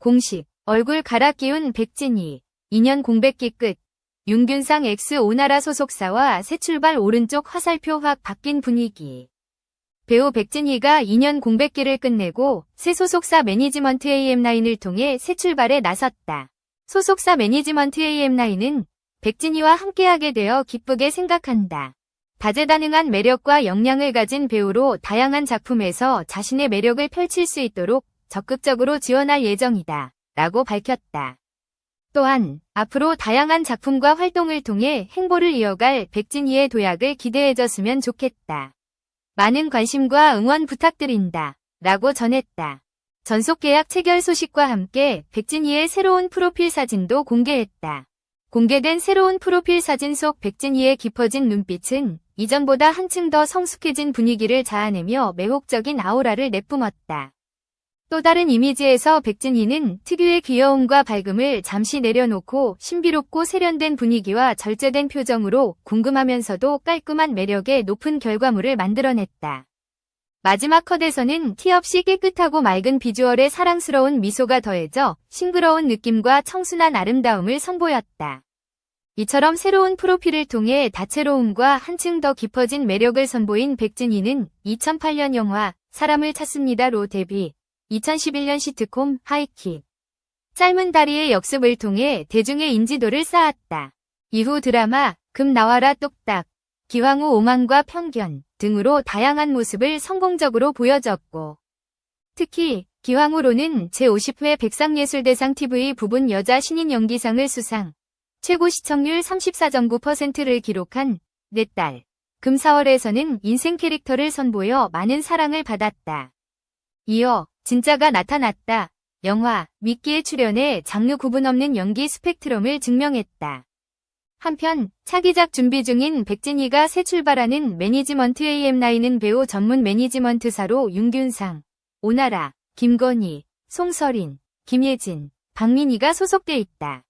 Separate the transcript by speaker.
Speaker 1: 공식 얼굴 갈아 끼운 백진희 2년 공백기 끝 윤균상 X 오나라 소속사와 새 출발 오른쪽 화살표 확 바뀐 분위기 배우 백진희가 2년 공백기를 끝내고 새 소속사 매니지먼트 AM9을 통해 새 출발에 나섰다. 소속사 매니지먼트 AM9은 백진희와 함께하게 되어 기쁘게 생각한다. 다재다능한 매력과 역량을 가진 배우로 다양한 작품에서 자신의 매력을 펼칠 수 있도록 적극적으로 지원할 예정이다. 라고 밝혔다. 또한 앞으로 다양한 작품과 활동을 통해 행보를 이어갈 백진희의 도약을 기대해줬으면 좋겠다. 많은 관심과 응원 부탁드린다. 라고 전했다. 전속 계약 체결 소식과 함께 백진희의 새로운 프로필 사진도 공개했다. 공개된 새로운 프로필 사진 속 백진희의 깊어진 눈빛은 이전보다 한층 더 성숙해진 분위기를 자아내며 매혹적인 아우라를 내뿜었다. 또 다른 이미지에서 백진희는 특유의 귀여움과 밝음을 잠시 내려놓고 신비롭고 세련된 분위기와 절제된 표정으로 궁금하면서도 깔끔한 매력의 높은 결과물을 만들어냈다. 마지막 컷에서는 티 없이 깨끗하고 맑은 비주얼에 사랑스러운 미소가 더해져 싱그러운 느낌과 청순한 아름다움을 선보였다. 이처럼 새로운 프로필을 통해 다채로움과 한층 더 깊어진 매력을 선보인 백진희는 2008년 영화 사람을 찾습니다로 데뷔, 2011년 시트콤 하이킥, 짧은 다리의 역습을 통해 대중의 인지도를 쌓았다. 이후 드라마 금 나와라 똑딱, 기왕후 오만과 편견 등으로 다양한 모습을 성공적으로 보여줬고 특히 기왕후로는 제50회 백상예술대상 TV 부분 여자 신인 연기상을 수상, 최고 시청률 34.9%를 기록한 내 딸, 금사월에서는 인생 캐릭터를 선보여 많은 사랑을 받았다. 이어 진짜가 나타났다. 영화 미끼에 출연해 장르 구분 없는 연기 스펙트럼을 증명했다. 한편 차기작 준비 중인 백진희가 새 출발하는 매니지먼트 AM9은 배우 전문 매니지먼트사로 윤균상, 오나라, 김건희, 송설인, 김예진, 박민희가 소속돼 있다.